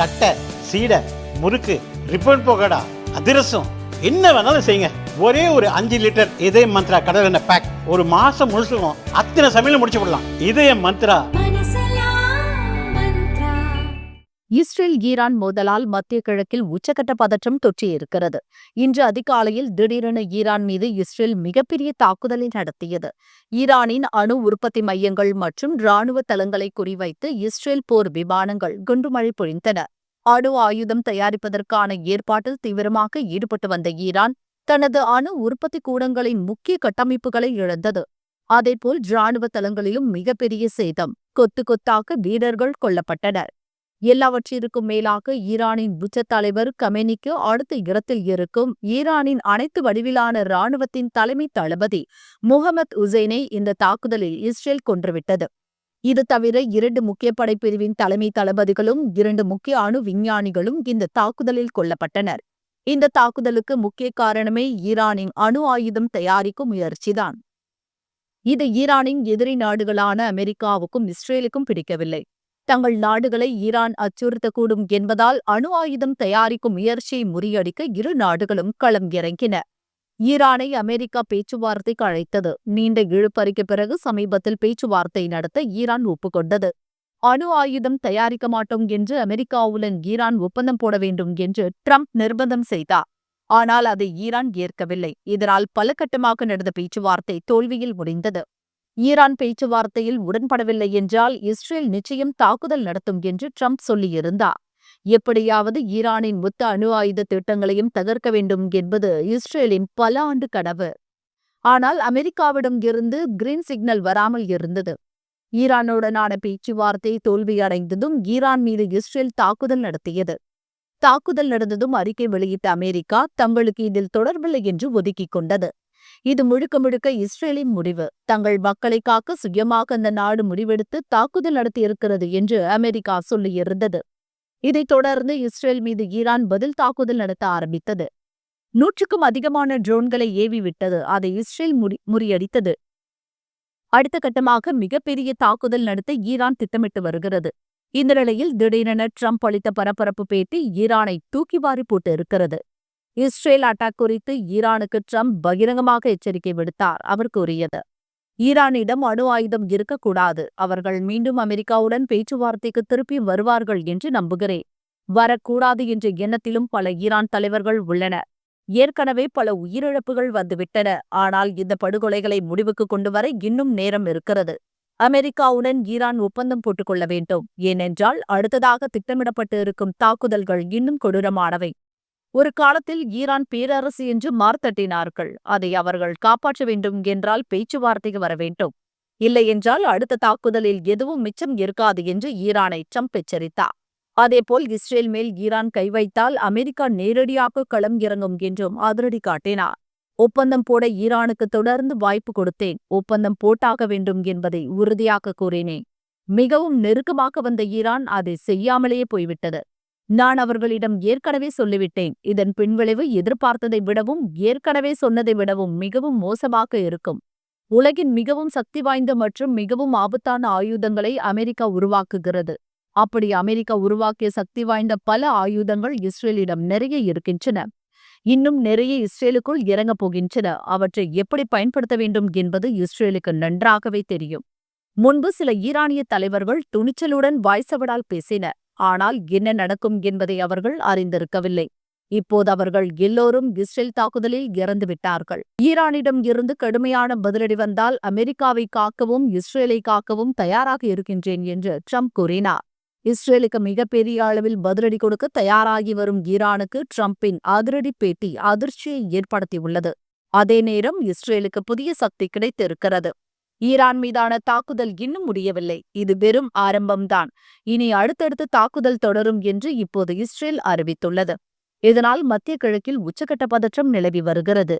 தட்டை சீடை முறுக்கு ரிப்பன் போகடா அதிரசம் என்ன வேணாலும் செய்யுங்க. ஒரே ஒரு அஞ்சு லிட்டர் இதய மந்த்ரா கடல் எண்ணெய் பேக் ஒரு மாசம் முழுசுக்கும் அத்தனை சமையல் முடிச்சு விடலாம் இதய மந்த்ரா. இஸ்ரேல் ஈரான் மோதலால் மத்திய கிழக்கில் உச்சக்கட்ட பதற்றம் தொற்றியிருக்கிறது இன்று அதிகாலையில் திடீரென ஈரான் மீது இஸ்ரேல் மிகப்பெரிய தாக்குதலை நடத்தியது. ஈரானின் அணு உற்பத்தி மையங்கள் மற்றும் ராணுவ தளங்களை குறிவைத்து இஸ்ரேல் போர் விமானங்கள் குண்டுமழை பொழிந்தன. அணு ஆயுதம் தயாரிப்பதற்கான ஏற்பாட்டில் தீவிரமாக ஈடுபட்டு வந்த ஈரான் தனது அணு உற்பத்தி கூடங்களின் முக்கிய கட்டமைப்புகளை இழந்தது. அதேபோல் இராணுவ தளங்களிலும் மிகப்பெரிய சேதம் கொத்து கொத்தாக வீரர்கள் கொல்லப்பட்டனர். எல்லாவற்றிற்கும் மேலாக ஈரானின் உச்ச தலைவர் கமெனிக்கு அடுத்த இடத்தில் இருக்கும் ஈரானின் அனைத்து வடிவிலான இராணுவத்தின் தலைமை தளபதி முகமது உசைனை இந்த தாக்குதலில் இஸ்ரேல் கொன்றுவிட்டது. இது தவிர இரண்டு முக்கிய படைப்பிரிவின் தலைமை தளபதிகளும் இரண்டு முக்கிய அணு விஞ்ஞானிகளும் இந்த தாக்குதலில் கொல்லப்பட்டனர். இந்த தாக்குதலுக்கு முக்கிய காரணமே ஈரானின் அணு ஆயுதம் தயாரிக்கும் முயற்சிதான். இது ஈரானின் எதிரி நாடுகளான அமெரிக்காவுக்கும் இஸ்ரேலுக்கும் பிடிக்கவில்லை. தங்கள் நாடுகளை ஈரான் அச்சுறுத்தக்கூடும் என்பதால் அணு ஆயுதம் தயாரிக்கும் முயற்சியை முறியடிக்க இரு நாடுகளும் களம் இறங்கின. ஈரானை அமெரிக்கா பேச்சுவார்த்தைக்கு அழைத்தது. நீண்ட இழுப்பறிக்கு பிறகு சமீபத்தில் பேச்சுவார்த்தை நடத்த ஈரான் ஒப்புக்கொண்டது. அணு ஆயுதம் தயாரிக்க மாட்டோம் என்று அமெரிக்காவுடன் ஈரான் ஒப்பந்தம் போட வேண்டும் என்று ட்ரம்ப் நிர்பந்தம் செய்தார். ஆனால் அதை ஈரான் ஏற்கவில்லை. இதனால் பல கட்டமாக நடந்த பேச்சுவார்த்தை தோல்வியில் முடிந்தது. ஈரான் பேச்சுவார்த்தையில் உடன்படவில்லை என்றால் இஸ்ரேல் நிச்சயம் தாக்குதல் நடத்தும் என்று ட்ரம்ப் சொல்லியிருந்தார். எப்படியாவது ஈரானின் மொத்த அணு ஆயுத திட்டங்களையும் தகர்க்க வேண்டும் என்பது இஸ்ரேலின் பல ஆண்டு கனவு. ஆனால் அமெரிக்காவிடம் இருந்து கிரீன் சிக்னல் வராமல் இருந்தது. ஈரானுடனான பேச்சுவார்த்தை தோல்வியடைந்ததும் ஈரான் மீது இஸ்ரேல் தாக்குதல் நடத்தியது. தாக்குதல் நடந்ததும் அறிக்கை வெளியிட்ட அமெரிக்கா தங்களுக்கு இதில் தொடர்பில்லை என்று ஒதுக்கிக் கொண்டது. இது முழுக்க முழுக்க இஸ்ரேலின் முடிவு. தங்கள் மக்களை காக்க சுயமாக அந்த நாடு முடிவெடுத்து தாக்குதல் நடத்தியிருக்கிறது என்று அமெரிக்கா சொல்லியிருந்தது. இதைத் தொடர்ந்து இஸ்ரேல் மீது ஈரான் பதில் தாக்குதல் நடத்த ஆரம்பித்தது. நூற்றுக்கும் அதிகமான ட்ரோன்களை ஏவி விட்டது. அதை இஸ்ரேல் முடி முறியடித்தது. அடுத்த கட்டமாக மிகப்பெரிய தாக்குதல் நடத்த ஈரான் திட்டமிட்டு வருகிறது. இந்த நிலையில் திடீரென ட்ரம்ப் அளித்த பரபரப்பு பேட்டி ஈரானை தூக்கி வாரி போட்டு இருக்கிறது. இஸ்ரேல் அட்டாக் குறித்து ஈரானுக்கு ட்ரம்ப் பகிரங்கமாக எச்சரிக்கை விடுத்தார். அவர் கூறியது ஈரானிடம் அணு ஆயுதம் இருக்கக்கூடாது. அவர்கள் மீண்டும் அமெரிக்காவுடன் பேச்சுவார்த்தைக்கு திருப்பி வருவார்கள் என்று நம்புகிறேன். வரக்கூடாது என்ற எண்ணத்திலும் பல ஈரான் தலைவர்கள் உள்ளனர் ஏற்கனவே பல உயிரிழப்புகள் வந்துவிட்டன. ஆனால் இந்த படுகொலைகளை முடிவுக்கு கொண்டு வர இன்னும் நேரம் இருக்கிறது. அமெரிக்காவுடன் ஈரான் ஒப்பந்தம் போட்டுக்கொள்ள வேண்டும். ஏனென்றால் அடுத்ததாக திட்டமிடப்பட்டு இருக்கும் தாக்குதல்கள் இன்னும் கொடூரமானவை. ஒரு காலத்தில் ஈரான் பேரரசு என்று மார்த்தட்டினார்கள். அதை அவர்கள் காப்பாற்ற வேண்டும் என்றால் பேச்சுவார்த்தைக்கு வர வேண்டும். இல்லை என்றால் அடுத்த தாக்குதலில் எதுவும் மிச்சம் இருக்காது என்று ஈரானை ட்ரம்ப் எச்சரித்தார் அதேபோல் இஸ்ரேல் மேல் ஈரான் கை வைத்தால் அமெரிக்கா நேரடியாக களம் இறங்கும் என்றும் அதிரடி காட்டினார். ஒப்பந்தம் போட ஈரானுக்கு தொடர்ந்து வாய்ப்பு கொடுத்தேன். ஒப்பந்தம் போட்டாக வேண்டும் என்பதை உறுதியாக கூறினேன். மிகவும் நெருக்கமாக வந்த ஈரான் அதை செய்யாமலேயே போய்விட்டது. நான் அவர்களிடம் ஏற்கனவே சொல்லிவிட்டேன். இதன் பின்விளைவு எதிர்பார்த்ததை விடவும் ஏற்கனவே சொன்னதை விடவும் மிகவும் மோசமாக இருக்கும். உலகின் மிகவும் சக்தி வாய்ந்த மற்றும் மிகவும் ஆபத்தான ஆயுதங்களை அமெரிக்கா உருவாக்குகிறது. அப்படி அமெரிக்கா உருவாக்கிய சக்தி வாய்ந்த பல ஆயுதங்கள் இஸ்ரேலிடம் நிறைய இருக்கின்றன. இன்னும் நிறைய இஸ்ரேலுக்குள் இறங்கப் போகின்றன. அவற்றை எப்படி பயன்படுத்த வேண்டும் என்பது இஸ்ரேலுக்கு நன்றாகவே தெரியும். முன்பு சில ஈரானிய தலைவர்கள் துணிச்சலுடன் வாய்சவடால் பேசினர். ஆனால் என்ன நடக்கும் என்பதை அவர்கள் அறிந்திருக்கவில்லை. இப்போது அவர்கள் எல்லோரும் இஸ்ரேல் தாக்குதலில் இறந்துவிட்டார்கள் ஈரானிடம் இருந்து கடுமையான பதிலடி வந்தால் அமெரிக்காவை காக்கவும் இஸ்ரேலை காக்கவும் தயாராக இருக்கின்றேன் என்று ட்ரம்ப் கூறினார். இஸ்ரேலுக்கு மிகப்பெரிய அளவில் பதிலடி கொடுக்க தயாராகி வரும் ஈரானுக்கு ட்ரம்பின் அதிரடி பேட்டி அதிர்ச்சியை ஏற்படுத்தியுள்ளது. அதே நேரம் இஸ்ரேலுக்கு புதிய சக்தி கிடைத்திருக்கிறது. ஈரான் மீதான தாக்குதல் இன்னும் முடியவில்லை. இது வெறும் ஆரம்பம்தான். இனி அடுத்தடுத்து தாக்குதல் தொடரும் என்று இப்போது இஸ்ரேல் அறிவித்துள்ளது. இதனால் மத்திய கிழக்கில் உச்சகட்ட பதற்றம் நிலவி வருகிறது.